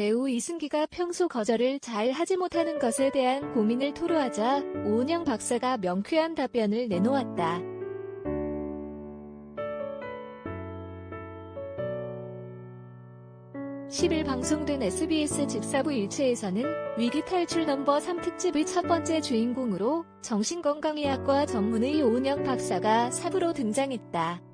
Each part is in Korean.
배우 이승기가 평소 거절을 잘 하지 못하는 것에 대한 고민을 토로하자 오은영 박사가 명쾌한 답변을 내놓았다. 10일 방송된 SBS 집사부 일체에서는 위기 탈출 넘버 3 특집의 첫 번째 주인공으로 정신건강의학과 전문의 오은영 박사가 사부로 등장했다.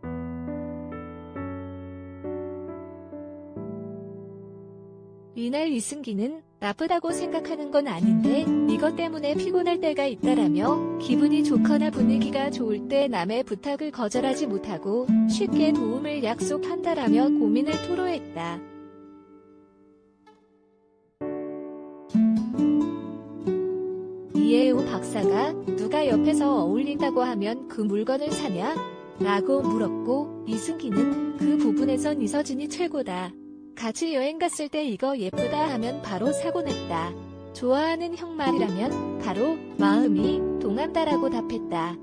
이날 이승기는 나쁘다고 생각하는 건 아닌데 이것 때문에 피곤할 때가 있다라며 기분이 좋거나 분위기가 좋을 때 남의 부탁을 거절하지 못하고 쉽게 도움을 약속한다라며 고민을 토로했다. 이에 오 박사가 누가 옆에서 어울린다고 하면 그 물건을 사냐? 라고 물었고 이승기는 그 부분에선 이서진이 최고다. 같이 여행 갔을 때 이거 예쁘다 하면 바로 사고 냈다. 좋아하는 형 말이라면 바로 마음이 동한다라고 답했다.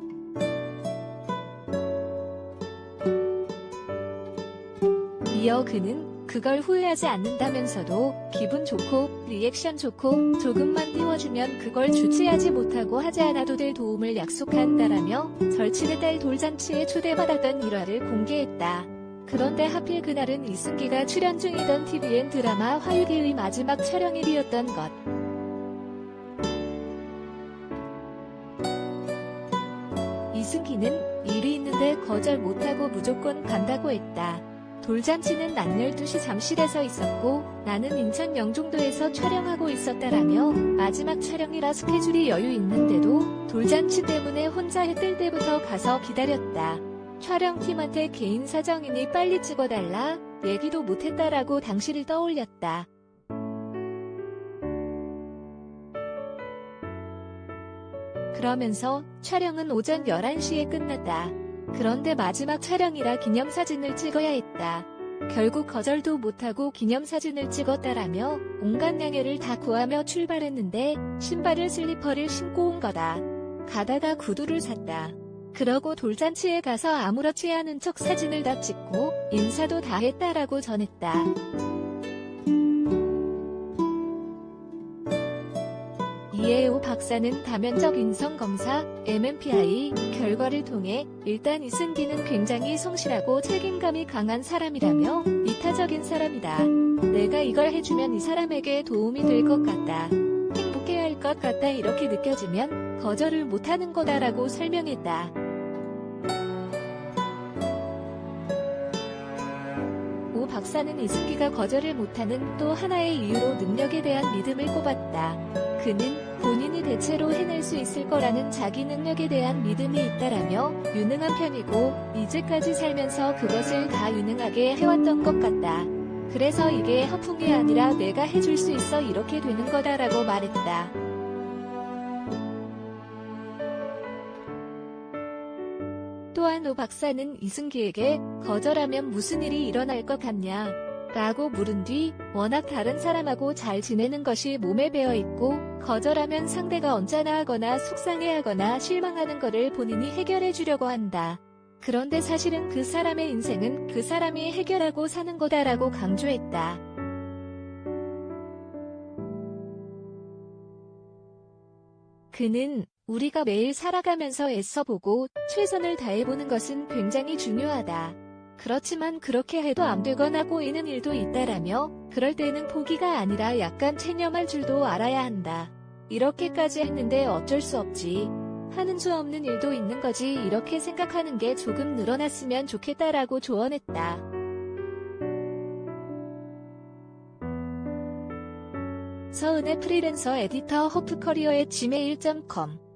이어 그는 그걸 후회하지 않는다면서도 기분 좋고 리액션 좋고 조금만 띄워주면 그걸 주체하지 못하고 하지 않아도 될 도움을 약속한다라며 절친의 딸 돌잔치에 초대받았던 일화를 공개했다. 그런데 하필 그날은 이승기가 출연 중이던 TVN 드라마 화유계의 마지막 촬영일이었던 것. 이승기는 일이 있는데 거절 못하고 무조건 간다고 했다. 돌잔치는 낮 12시 잠실에서 있었고 나는 인천 영종도에서 촬영하고 있었다라며 마지막 촬영이라 스케줄이 여유 있는데도 돌잔치 때문에 혼자 해뜰 때부터 가서 기다렸다. 촬영팀한테 개인 사정이니 빨리 찍어달라 얘기도 못했다라고 당시를 떠올렸다. 그러면서 촬영은 오전 11시에 끝났다. 그런데 마지막 촬영이라 기념사진을 찍어야 했다. 결국 거절도 못하고 기념사진을 찍었다라며 온갖 양해를 다 구하며 출발했는데 신발을 슬리퍼를 신고 온 거다. 가다가 구두를 샀다. 그러고 돌잔치에 가서 아무렇지 않은 척 사진을 다 찍고 인사도 다 했다라고 전했다. 이에오 박사는 다면적 인성 검사 MMPI 결과를 통해 일단 이승기는 굉장히 성실하고 책임감이 강한 사람이라며 이타적인 사람이다. 내가 이걸 해주면 이 사람에게 도움이 될 것 같다. 행복해할 것 같다 이렇게 느껴지면 거절을 못하는 거다라고 설명했다. 오 박사는 이승기가 거절을 못하는 또 하나의 이유로 능력에 대한 믿음을 꼽았다. 그는 본인이 대체로 해낼 수 있을 거라는 자기 능력에 대한 믿음이 있다라며 유능한 편이고 이제까지 살면서 그것을 다 유능하게 해왔던 것 같다. 그래서 이게 허풍이 아니라 내가 해줄 수 있어 이렇게 되는 거다라고 말했다. 오 박사는 이승기에게 거절하면 무슨 일이 일어날 것 같냐 라고 물은 뒤 워낙 다른 사람하고 잘 지내는 것이 몸에 배어 있고 거절하면 상대가 언짢아하거나 속상해하거나 실망하는 것을 본인이 해결해 주려고 한다. 그런데 사실은 그 사람의 인생은 그 사람이 해결하고 사는 거다라고 강조했다. 그는 우리가 매일 살아가면서 애써보고 최선을 다해보는 것은 굉장히 중요하다. 그렇지만 그렇게 해도 안 되거나 꼬이는 일도 있다라며 그럴 때는 포기가 아니라 약간 체념할 줄도 알아야 한다. 이렇게까지 했는데 어쩔 수 없지. 하는 수 없는 일도 있는 거지 이렇게 생각하는 게 조금 늘어났으면 좋겠다라고 조언했다. 서은의 프리랜서 에디터 호프커리어의 gmail.com